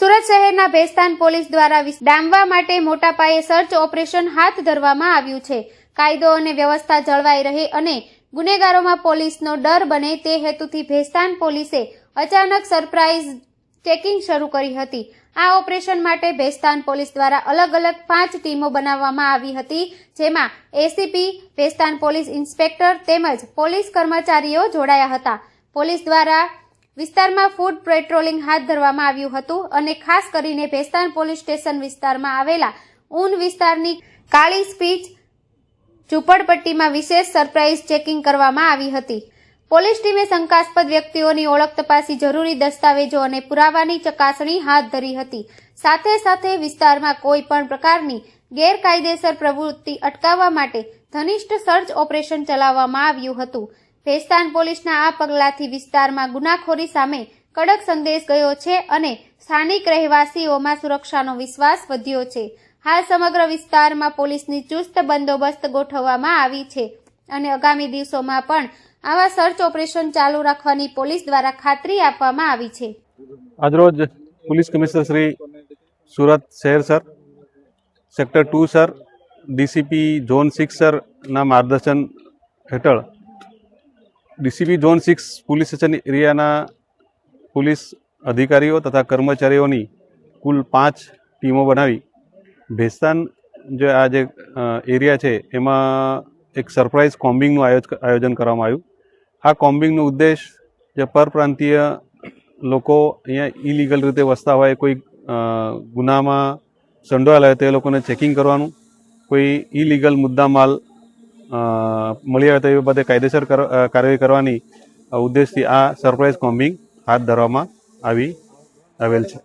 સુરત શહેરના ભેસ્તાન પોલીસ દ્વારા ડામવા માટે મોટા પાયે સર્ચ ઓપરેશન હાથ ધરવામાં આવ્યું છે. કાયદો અને વ્યવસ્થા જળવાઈ રહે અને ગુનેગારોમાં પોલીસનો ડર બને તે હેતુથી ભેસ્તાન પોલીસે અચાનક સરપ્રાઇઝ ચેકિંગ શરૂ કરી હતી. આ ઓપરેશન માટે ભેસ્તાન પોલીસ દ્વારા અલગ અલગ પાંચ ટીમો બનાવવામાં આવી હતી, જેમાં એસીપી ભેસ્તાન પોલીસ ઇન્સ્પેક્ટર તેમજ પોલીસ કર્મચારીઓ જોડાયા હતા. પોલીસ દ્વારા વિસ્તારમાં ફૂડ પેટ્રોલિંગ હાથ ધરવામાં આવ્યું હતું અને ખાસ કરીને ભેસ્તાન પોલીસ સ્ટેશન વિસ્તારમાં આવેલા ઊન વિસ્તારની કાળી સ્પીચ ઝૂંપડપટ્ટીમાં વિશેષ સરપ્રાઇઝ ચેકિંગ કરવામાં આવી હતી. પોલીસ ટીમે શંકાસ્પદ વ્યક્તિઓની ઓળખ તપાસી જરૂરી દસ્તાવેજો અને પુરાવાની ચકાસણી હાથ ધરી હતી. સાથે સાથે વિસ્તારમાં કોઈ પણ પ્રકારની ગેરકાયદેસર પ્રવૃત્તિ અટકાવવા માટે ઘનિષ્ઠ સર્ચ ઓપરેશન ચલાવવામાં આવ્યું હતું. ભેસ્તાન પોલીસના આ પગલાંથી વિસ્તારમાં ગુનાખોરી સામે કડક સંદેશ ગયો છે અને સ્થાનિક રહેવાસીઓમાં સુરક્ષાનો વિશ્વાસ વધ્યો છે. હાલ સમગ્ર વિસ્તારમાં પોલીસની ચુસ્ત બંદોબસ્ત ગોઠવવામાં આવી છે અને આગામી દિવસોમાં પણ આવા સર્ચ ઓપરેશન ચાલુ રાખવાની પોલીસ દ્વારા ખાતરી આપવામાં આવી છે. આજરોજ પોલીસ કમિશનર શ્રી સુરત શહેર sir, sector two sir, DCP zone six સરના માર્ગદર્શન હેઠળ DCP zone six police station એરિયાના police અધિકારીઓ તથા કર્મચારીઓની કુલ પાંચ ટીમો બનાવી ભેસ્તાન જે આ જે એરિયા છે, એમાં એક સરપ્રાઇઝ કોમ્બિંગનું આયોજ, આયોજન કરવામાં આવ્યું. આ કોમ્બિંગનો ઉદ્દેશ જે પરપ્રાંતીય લોકો અહીંયા ઇલીગલ રીતે વસતા હોય, કોઈ ગુનામાં સંડોવાયેલા હોય, તે લોકોને ચેકિંગ કરવાનું, કોઈ ઇલીગલ મુદ્દામાલ મળી આવે તેવી બધે કાયદેસર કર- કાર્યવાહી કરવાની ઉદ્દેશથી આ સરપ્રાઇઝ કોમ્બિંગ હાથ ધરવામાં આવી આવેલ છે.